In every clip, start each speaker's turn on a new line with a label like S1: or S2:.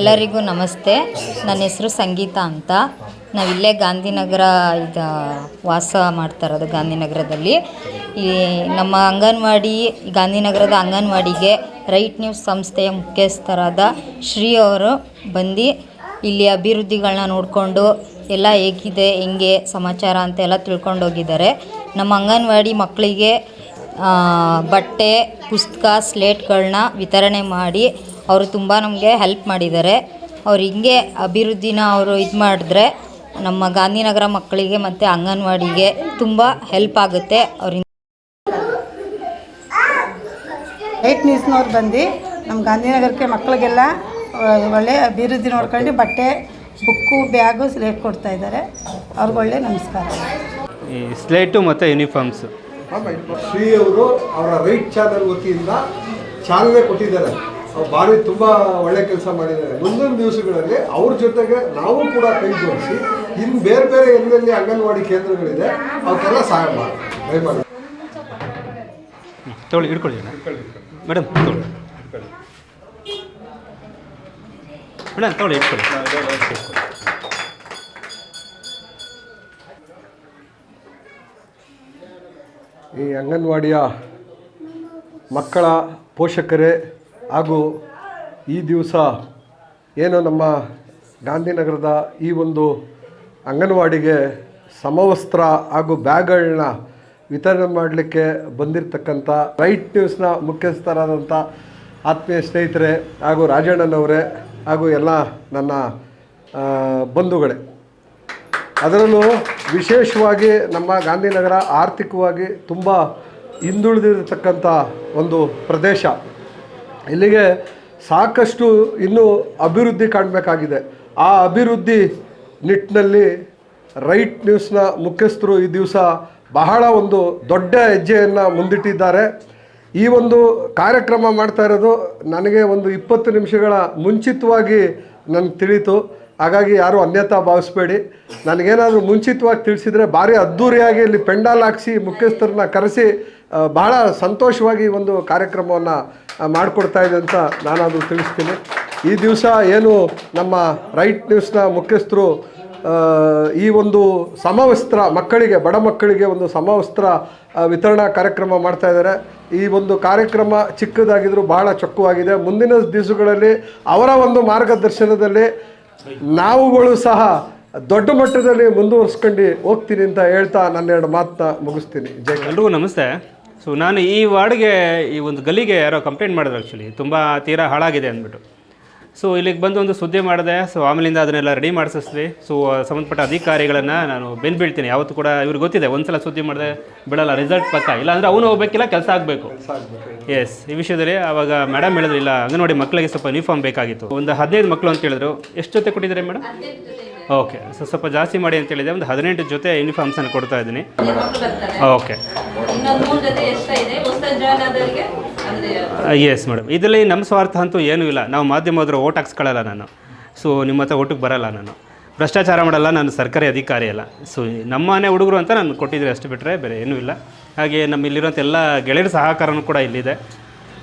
S1: ಎಲ್ಲರಿಗೂ ನಮಸ್ತೆ. ನನ್ನ ಹೆಸರು ಸಂಗೀತ ಅಂತ. ನಾವಿಲ್ಲೇ ಗಾಂಧಿನಗರ ಇದು ವಾಸ ಮಾಡ್ತಾ ಇರೋದು ಗಾಂಧಿನಗರದಲ್ಲಿ. ಈ ನಮ್ಮ ಅಂಗನವಾಡಿ, ಗಾಂಧಿನಗರದ ಅಂಗನವಾಡಿಗೆ ರೈಟ್ ನ್ಯೂಸ್ ಸಂಸ್ಥೆಯ ಮುಖ್ಯಸ್ಥರಾದ ಶ್ರೀ ಅವರು ಬಂದು ಇಲ್ಲಿ ಅಭಿವೃದ್ಧಿಗಳನ್ನ ನೋಡಿಕೊಂಡು ಎಲ್ಲ ಹೇಗಿದೆ, ಹೆಂಗೆ, ಸಮಾಚಾರ ಅಂತ ಎಲ್ಲ ತಿಳ್ಕೊಂಡು ಹೋಗಿದ್ದಾರೆ. ನಮ್ಮ ಅಂಗನವಾಡಿ ಮಕ್ಕಳಿಗೆ ಬಟ್ಟೆ, ಪುಸ್ತಕ, ಸ್ಲೇಟ್ಗಳನ್ನ ವಿತರಣೆ ಮಾಡಿ ಅವರು ತುಂಬ ನಮಗೆ ಹೆಲ್ಪ್ ಮಾಡಿದ್ದಾರೆ. ಅವ್ರು ಹಿಂಗೆ ಅಭಿವೃದ್ಧಿನ ಅವರು ಇದು ಮಾಡಿದ್ರೆ ನಮ್ಮ ಗಾಂಧಿನಗರ ಮಕ್ಕಳಿಗೆ ಮತ್ತು ಅಂಗನವಾಡಿಗೆ ತುಂಬ ಹೆಲ್ಪ್ ಆಗುತ್ತೆ. ಅವರಿಂದ
S2: ಏಟ್ ನ್ಯೂಸ್ನವ್ರು ಬಂದು. ನಮ್ಮ ಗಾಂಧಿನಗರಕ್ಕೆ ಮಕ್ಕಳಿಗೆಲ್ಲ ಒಳ್ಳೆ ಅಭಿವೃದ್ಧಿ ನೋಡ್ಕೊಂಡು ಬಟ್ಟೆ ಬುಕ್ಕು ಬ್ಯಾಗು ಸ್ಲೇಟ್ ಕೊಡ್ತಾ ಇದ್ದಾರೆ. ಅವ್ರಿಗೆ ಒಳ್ಳೆ ನಮಸ್ಕಾರ.
S3: ಈ ಸ್ಲೇಟು ಮತ್ತು ಯೂನಿಫಾರ್ಮ್ಸ್
S4: ಶ್ರೀ ಅವರು ಅವರ ರೈಟ್ ಚಾನಲ್ ವತಿಯಿಂದ ಚಾಲನೆ ಕೊಟ್ಟಿದ್ದಾರೆ. ಭಾರಿ ತುಂಬ ಒಳ್ಳೆ ಕೆಲಸ ಮಾಡಿದ್ದಾರೆ. ಮುಂದಿನ ದಿವಸಗಳಲ್ಲಿ ಅವ್ರ ಜೊತೆಗೆ ನಾವು ಕೂಡ ಕೈ ಜೋಡಿಸಿ ಇನ್ನು ಬೇರೆ ಬೇರೆ ಎಲ್ಲೆಲ್ಲಿ ಅಂಗನವಾಡಿ ಕೇಂದ್ರಗಳಿದೆ ಅವಕ್ಕೆಲ್ಲ ಸಹಾಯ ಮಾಡಿ ದಯಮಾಡಿ.
S3: ಇಟ್ಕೊಳ್ಳಿ ಮೇಡಮ್ ತೊಗೊಳ್ಳಿ. ಮೇಡಮ್ ತೊಳಿ ಇಟ್ಕೊಳ್ಳಿ
S4: ಈ ಅಂಗನವಾಡಿಯ ಮಕ್ಕಳ ಪೋಷಕರೇ ಹಾಗೂ ಈ ದಿವಸ ಏನು ನಮ್ಮ ಗಾಂಧಿನಗರದ ಈ ಒಂದು ಅಂಗನವಾಡಿಗೆ ಸಮವಸ್ತ್ರ ಹಾಗೂ ಬ್ಯಾಗ್ಗಳನ್ನ ವಿತರಣೆ ಮಾಡಲಿಕ್ಕೆ ಬಂದಿರತಕ್ಕಂಥ ರೈಟ್ ನ್ಯೂಸ್ನ ಮುಖ್ಯಸ್ಥರಾದಂಥ ಆತ್ಮೀಯ ಸ್ನೇಹಿತರೆ ಹಾಗೂ ರಾಜಣ್ಣನವರೇ ಹಾಗೂ ಎಲ್ಲ ನನ್ನ ಬಂಧುಗಳೇ. ಅದರಲ್ಲೂ ವಿಶೇಷವಾಗಿ ನಮ್ಮ ಗಾಂಧಿನಗರ ಆರ್ಥಿಕವಾಗಿ ತುಂಬ ಹಿಂದುಳಿದಿರತಕ್ಕಂಥ ಒಂದು ಪ್ರದೇಶ. ಇಲ್ಲಿಗೆ ಸಾಕಷ್ಟು ಇನ್ನೂ ಅಭಿವೃದ್ಧಿ ಕಾಣಬೇಕಾಗಿದೆ. ಆ ಅಭಿವೃದ್ಧಿ ನಿಟ್ಟಿನಲ್ಲಿ ರೈಟ್ ನ್ಯೂಸ್ನ ಮುಖ್ಯಸ್ಥರು ಈ ದಿವಸ ಬಹಳ ಒಂದು ದೊಡ್ಡ ಹೆಜ್ಜೆಯನ್ನು ಮುಂದಿಟ್ಟಿದ್ದಾರೆ. ಈ ಒಂದು ಕಾರ್ಯಕ್ರಮ ಮಾಡ್ತಾ ಇರೋದು ನನಗೆ ಒಂದು ಇಪ್ಪತ್ತು ನಿಮಿಷಗಳ ಮುಂಚಿತವಾಗಿ ನನಗೆ ತಿಳಿತು. ಹಾಗಾಗಿ ಯಾರೂ ಅನ್ಯತಾ ಭಾವಿಸ್ಬೇಡಿ. ನನಗೇನಾದರೂ ಮುಂಚಿತವಾಗಿ ತಿಳಿಸಿದರೆ ಭಾರಿ ಅದ್ಧೂರಿಯಾಗಿ ಇಲ್ಲಿ ಪೆಂಡಾಲ್ ಹಾಕಿಸಿ ಮುಖ್ಯಸ್ಥರನ್ನ ಕರೆಸಿ ಬಹಳ ಸಂತೋಷವಾಗಿ ಒಂದು ಕಾರ್ಯಕ್ರಮವನ್ನು ಮಾಡಿಕೊಡ್ತಾ ಇದೆ ಅಂತ ನಾನು ಅದು ತಿಳಿಸ್ತೀನಿ. ಈ ದಿವಸ ಏನು ನಮ್ಮ ರೈಟ್ ನ್ಯೂಸ್ನ ಮುಖ್ಯಸ್ಥರು ಈ ಒಂದು ಸಮವಸ್ತ್ರ, ಮಕ್ಕಳಿಗೆ, ಬಡ ಮಕ್ಕಳಿಗೆ ಒಂದು ಸಮವಸ್ತ್ರ ವಿತರಣಾ ಕಾರ್ಯಕ್ರಮ ಮಾಡ್ತಾ ಇದ್ದಾರೆ. ಈ ಒಂದು ಕಾರ್ಯಕ್ರಮ ಚಿಕ್ಕದಾಗಿದ್ದರೂ ಬಹಳ ಚೊಕ್ಕವಾಗಿದೆ. ಮುಂದಿನ ದಿವಸಗಳಲ್ಲಿ ಅವರ ಒಂದು ಮಾರ್ಗದರ್ಶನದಲ್ಲಿ ನಾವುಗಳು ಸಹ ದೊಡ್ಡ ಮಟ್ಟದಲ್ಲಿ ಮುಂದುವರ್ಸ್ಕೊಂಡು ಹೋಗ್ತೀನಿ ಅಂತ ಹೇಳ್ತಾ ನನ್ನ ಎರಡು ಮಾತನ್ನ ಮುಗಿಸ್ತೀನಿ. ಜೈ
S3: ಎಲ್ರಿಗೂ ನಮಸ್ತೆ. ಸೊ ನಾನು ಈ ವಾರ್ಡ್ಗೆ ಈ ಒಂದು ಗಲ್ಲಿಗೆ ಯಾರೋ ಕಂಪ್ಲೇಂಟ್ ಮಾಡಿದ್ರು ಆ್ಯಕ್ಚುಲಿ ತುಂಬ ತೀರಾ ಹಾಳಾಗಿದೆ ಅಂದ್ಬಿಟ್ಟು. ಸೊ ಇಲ್ಲಿಗೆ ಬಂದು ಒಂದು ಸುದ್ದಿ ಮಾಡಿದೆ. ಸೊ ಆಮೇಲಿಂದ ಅದನ್ನೆಲ್ಲ ರೆಡಿ ಮಾಡಿಸಿದ್ವಿ ಸೊ ಸಂಬಂಧಪಟ್ಟ ಅಧಿಕಾರಿಗಳನ್ನು ನಾನು ಬೆನ್ ಬೀಳ್ತೀನಿ ಯಾವತ್ತು ಕೂಡ ಇವ್ರಿಗೆ ಗೊತ್ತಿದೆ. ಒಂದ್ಸಲ ಸುದ್ದಿ ಮಾಡಿದೆ ಬಿಡಲ್ಲ ರಿಸಲ್ಟ್ ಪಕ್ಕ ಇಲ್ಲ ಅಂದರೆ ಅವನು ಹೋಗ್ಬೇಕಿಲ್ಲ ಕೆಲಸ ಆಗಬೇಕು. ಎಸ್ ಈ ವಿಷಯದಲ್ಲಿ ಆವಾಗ ಮೇಡಮ್ ಹೇಳಿದ್ರು ಇಲ್ಲ ಅಂಗನವಾಡಿ ಮಕ್ಕಳಿಗೆ ಸ್ವಲ್ಪ ಯೂನಿಫಾರ್ಮ್ ಬೇಕಾಗಿತ್ತು. ಒಂದು ಹದಿನೈದು ಮಕ್ಕಳು ಅಂತ ಹೇಳಿದ್ರು. ಎಷ್ಟು ಜೊತೆ ಕೊಟ್ಟಿದ್ದಾರೆ ಮೇಡಮ್ ಓಕೆ ಸೊ ಸ್ವಲ್ಪ ಜಾಸ್ತಿ ಮಾಡಿ ಅಂತ ಹೇಳಿದೆ. ಒಂದು ಹದಿನೆಂಟು ಜೊತೆ ಯೂನಿಫಾರ್ಮ್ಸನ್ನು ಕೊಡ್ತಾ ಇದ್ದೀನಿ. ಓಕೆ ಎಸ್ ಮೇಡಮ್ ಇದರಲ್ಲಿ ನಮ್ಮ ಸ್ವಾರ್ಥ ಅಂತೂ ಏನೂ ಇಲ್ಲ. ನಾವು ಮಾಧ್ಯಮದ್ರು ಓಟ್ ಹಾಕ್ಸ್ಕೊಳ್ಳಲ್ಲ ನಾನು. ಸೊ ನಿಮ್ಮ ಹತ್ರ ಓಟಿಗೆ ಬರಲ್ಲ ನಾನು. ಭ್ರಷ್ಟಾಚಾರ ಮಾಡಲ್ಲ, ನಾನು ಸರ್ಕಾರಿ ಅಧಿಕಾರಿ ಅಲ್ಲ. ಸೊ ನಮ್ಮನೆ ಹುಡುಗರು ಅಂತ ನಾನು ಕೊಟ್ಟಿದ್ರೆ ಅಷ್ಟು ಬಿಟ್ಟರೆ ಬೇರೆ ಏನೂ ಇಲ್ಲ. ಹಾಗೆ ನಮ್ಮ ಇಲ್ಲಿರುವಂಥ ಎಲ್ಲ ಗೆಳೆಯರ ಸಹಕಾರನೂ ಕೂಡ ಇಲ್ಲಿದೆ.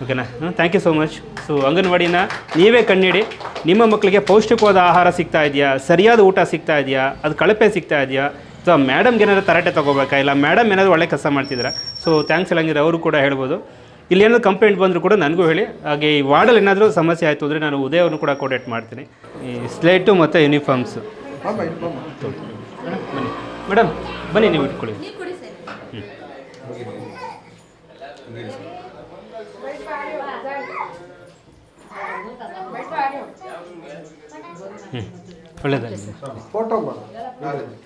S3: ಓಕೆನಾ thank you so much so ಅಂಗನವಾಡಿನ ನೀವೇ ಕಣ್ಣಿಡಿ. ನಿಮ್ಮ ಮಕ್ಕಳಿಗೆ ಪೌಷ್ಟಿಕವಾದ ಆಹಾರ ಸಿಗ್ತಾ ಇದೆಯಾ? ಸರಿಯಾದ ಊಟ ಸಿಗ್ತಾ ಇದೆಯಾ? ಅದು ಕಳಪೆ ಸಿಗ್ತಾ ಇದೆಯಾ? ಅಥವಾ ಮೇಡಮ್ಗೆ ಏನಾದರೂ ತರಾಟೆ ತೊಗೋಬೇಕಾ? ಇಲ್ಲ ಮೇಡಮ್ ಏನಾದರೂ ಒಳ್ಳೆ ಕೆಲಸ ಮಾಡ್ತಿದ್ದೀರಾ? ಸೊ ಥ್ಯಾಂಕ್ಸ್ ಹೇಳಂಗಿದ್ರೆ ಅವರು ಕೂಡ ಹೇಳ್ಬೋದು. ಇಲ್ಲಿ ಏನಾದರೂ ಕಂಪ್ಲೇಂಟ್ ಬಂದರೂ ಕೂಡ ನನಗೂ ಹೇಳಿ. ಹಾಗೆ ಈ ವಾರ್ಡಲ್ಲಿ ಏನಾದರೂ ಸಮಸ್ಯೆ ಆಯಿತು ಅಂದರೆ ನಾನು ಉದಯವನ್ನು ಕೂಡ ಕೋಟೇಟ್ ಮಾಡ್ತೀನಿ. ಈ ಸ್ಲೇಟು ಮತ್ತು ಯೂನಿಫಾರ್ಮ್ಸು ಬನ್ನಿ ಮೇಡಮ್ ಬನ್ನಿ ನೀವು ಇಟ್ಕೊಳ್ಳಿ ಹ್ಞೂ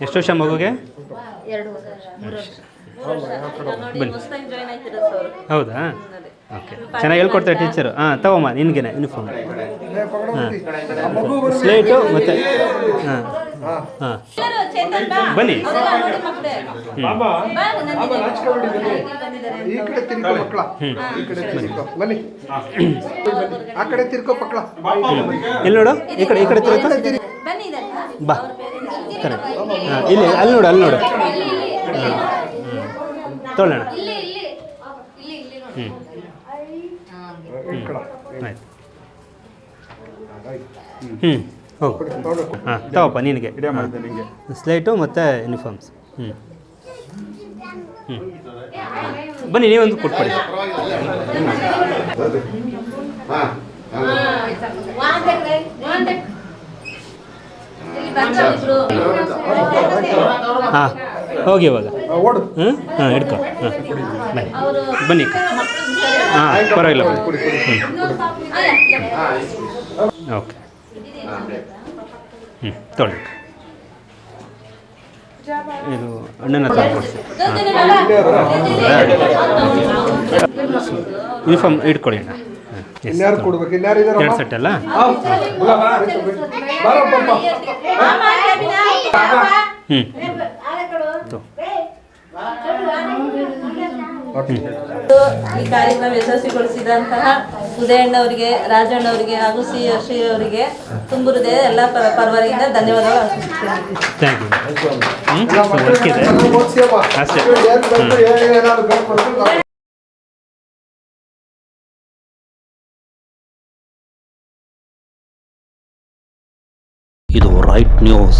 S3: ಎಷ್ಟು ವರ್ಷ ಮಗುಗೆ?
S5: ಎರಡು ಹೊಸದಾಗಿ ಜಾಯ್ನ್ ಆಯ್ತಿರೋ ಸರ್
S3: ಹೌದಾ? ಓಕೆ. ಚೆನ್ನಾಗಿ ಹೇಳ್ಕೊಡ್ತಾರೆ ಟೀಚರು ಹಾಂ ತಗೊಮ್ಮ ನಿನಗೇನೆ ಯೂನಿಫಾರ್ಮ್ ಸ್ಲೇಟು ಮತ್ತು ಹಾಂ ಹಾಂ.
S5: ಚೇತನ್ ಬಾ.
S3: ಬನ್ನಿ.
S4: ಈ ಕಡೆ ತಿರ್ಕೋ ಮಕ್ಕಳ. ಈ ಕಡೆ ತಿರ್ಕೋ. ಬನ್ನಿ. ಆ ಕಡೆ ತಿರ್ಕೋ ಮಕ್ಕಳ.
S3: ಇಲ್ಲಿ ನೋಡು? ಈ ಕಡೆ ಈ ಕಡೆ
S5: ಬನ್ನಿ.
S3: ಬಾ. ಕರೆಕ್ಟ್ ಹಾಂ ಇಲ್ಲಿ ಅಲ್ಲಿ ನೋಡು ಅಲ್ಲಿ ನೋಡು. ತೊಗೊಳ್ಳೋಣ ಹ್ಞೂ ಆಯ್ತು
S4: ಆಯ್ತು
S3: ಹ್ಞೂ ಹೋಗು ಹಾಂ ತಗೋಪ್ಪ ನಿನಗೆ ಸ್ಲೇಟು ಮತ್ತು ಯೂನಿಫಾರ್ಮ್ಸ್ ಹ್ಞೂ ಹ್ಞೂ ಬನ್ನಿ ನೀವೊಂದು ಕೊಟ್ಬಿಡಿ ಹಾಂ ಹೋಗಿ ಇವಾಗ.
S4: ಓಡು.
S3: ಹ್ಞೂ ಹಾಂ ಹಿಡ್ಕೊ. ಹಾಂ. ಬನ್ನಿ. ಬನ್ನಿ. ಹಾಂ ಪರವಾಗಿಲ್ಲ ಬನ್ನಿ. ಹ್ಞೂ ಓಕೆ. ಹ್ಞೂ ತೊಗೊಳ್ಳಿ ಇದು ಅಣ್ಣನ ಹತ್ರ ಕೊಡಿಸಿ. ಯೂನಿಫಾರ್ಮ್ ಇಟ್ಕೊಳ್ಳಿ ಅಣ್ಣ. ಎರಡು ಸೆಟ್ ಅಲ್ಲ? ಹ್ಞೂ.
S5: ಈ ಕಾರ್ಯಕ್ರಮ ಯಶಸ್ವಿಗೊಳಿಸಿದಂತಹ ಉದಯಣ್ಣವರಿಗೆ ರಾಜಣ್ಣವರಿಗೆ ಹಾಗೂ ಸಿ ಶ್ರೀ ಅವರಿಗೆ ತುಂಬು ಹೃದಯ ಎಲ್ಲ ಪರ ಪರವರಿಂದ ಧನ್ಯವಾದಗಳು ಅರ್ಪಿಸುತ್ತೇನೆ
S6: ಇದು. Right news